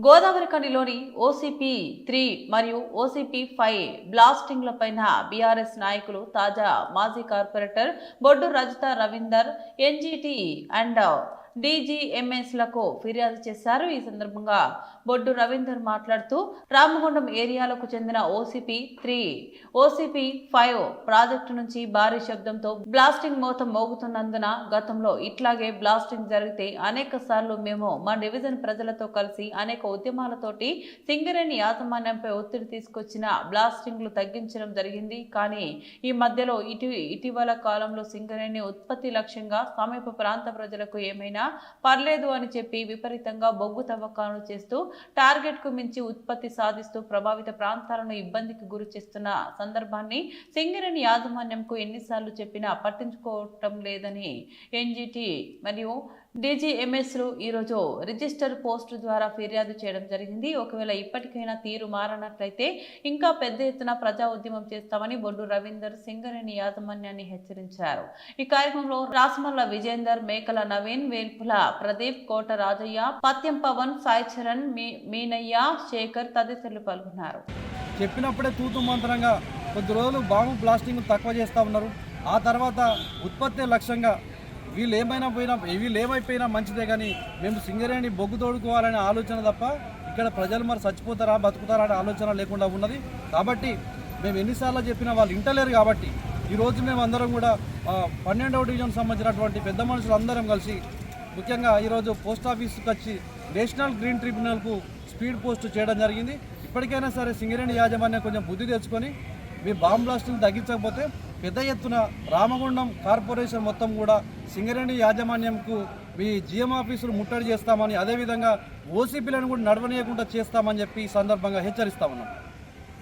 గోదావరి కనిలోని OCP three మరియు OCP five బ్లాస్టింగ్లపైన బీఆర్ఎస్ నాయకులు తాజా మాజీ corporator Boddu Rajitha Ravinder NGT and డీజీఎంఎస్లకు ఫిర్యాదు చేశారు. ఈ సందర్భంగా బొడ్డు రవీందర్ మాట్లాడుతూ రామగుండం ఏరియాలకు చెందిన OCP three OCP five project నుంచి భారీ శబ్దంతో బ్లాస్టింగ్ మోత మోగుతున్నందున గతంలో ఇట్లాగే బ్లాస్టింగ్ జరిగితే అనేక సార్లు మేము మా డివిజన్ ప్రజలతో కలిసి అనేక ఉద్యమాలతోటి సింగరేణి యాజమాన్యంపై ఒత్తిడి తీసుకొచ్చిన బ్లాస్టింగ్లు తగ్గించడం జరిగింది. కానీ ఈ మధ్యలో ఇటు ఇటీవల కాలంలో సింగరేణి ఉత్పత్తి లక్ష్యంగా సమీప ప్రాంత ప్రజలకు ఏమైనా పర్లేదు అని చెప్పి విపరీతంగా బొగ్గు తవ్వకాలు చేస్తూ టార్గెట్కు మించి ఉత్పత్తి సాధిస్తూ ప్రభావిత ప్రాంతాలను ఇబ్బందికి గురి చేస్తున్న సందర్భాన్ని సింగరేణి యాజమాన్యంకు ఎన్నిసార్లు చెప్పినా పట్టించుకోవటం లేదని ఎన్జిటి మరియు డీజీఎంఎస్లు ఈరోజు రిజిస్టర్ పోస్టు ద్వారా ఫిర్యాదు చేయడం జరిగింది. ఒకవేళ ఇప్పటికైనా తీరు మారనట్లయితే ఇంకా పెద్ద ఎత్తున ప్రజా ఉద్యమం చేస్తామని బొడ్డు రవీందర్ సింగరేణి యాజమాన్యాన్ని హెచ్చరించారు. ఈ కార్యక్రమంలో రాసమల్ల విజేందర్ మేకల నవీన్ వేల్పుల ప్రదీప్ కోట రాజయ్య పత్యం పవన్ సాయి చరణ్ మీ మీనయ్య శేఖర్ తదితరులు పాల్గొన్నారు. చెప్పినప్పుడే తూతు మంత్రంగా కొద్ది రోజులు బాంబు బ్లాస్టింగ్ తక్కువ చేస్తూ ఉన్నారు. ఆ తర్వాత ఉత్పత్తి లక్ష్యంగా వీళ్ళు ఏమైనా పోయినా వీళ్ళు ఏమైపోయినా మంచిదే కానీ మేము సింగరేణి బొగ్గు తోడుకోవాలనే ఆలోచన తప్ప ఇక్కడ ప్రజలు మరి చచ్చిపోతారా బతుకుతారా అనే ఆలోచన లేకుండా ఉన్నది. కాబట్టి మేము ఎన్నిసార్లు చెప్పినా వాళ్ళు ఇంటలేరు కాబట్టి ఈరోజు మేము అందరం కూడా పన్నెండవ డివిజన్ సంబంధించినటువంటి పెద్ద మనుషులు అందరం కలిసి ముఖ్యంగా ఈరోజు పోస్ట్ ఆఫీస్కి వచ్చి నేషనల్ గ్రీన్ ట్రిబ్యునల్కు స్పీడ్ పోస్ట్ చేయడం జరిగింది. ఇప్పటికైనా సరే సింగరేణి యాజమాన్యం కొంచెం బుద్ధి తెచ్చుకొని మీ బాంబ్ బ్లాస్టింగ్ తగ్గించకపోతే పెద్ద ఎత్తున రామగుండం కార్పొరేషన్ మొత్తం కూడా సింగరేణి యాజమాన్యంకు మీ జిఎం ఆఫీసులు ముట్టడి చేస్తామని అదేవిధంగా ఓసీపీలను కూడా నడవనీయకుండా చేస్తామని చెప్పి ఈ సందర్భంగా హెచ్చరిస్తా ఉన్నాం.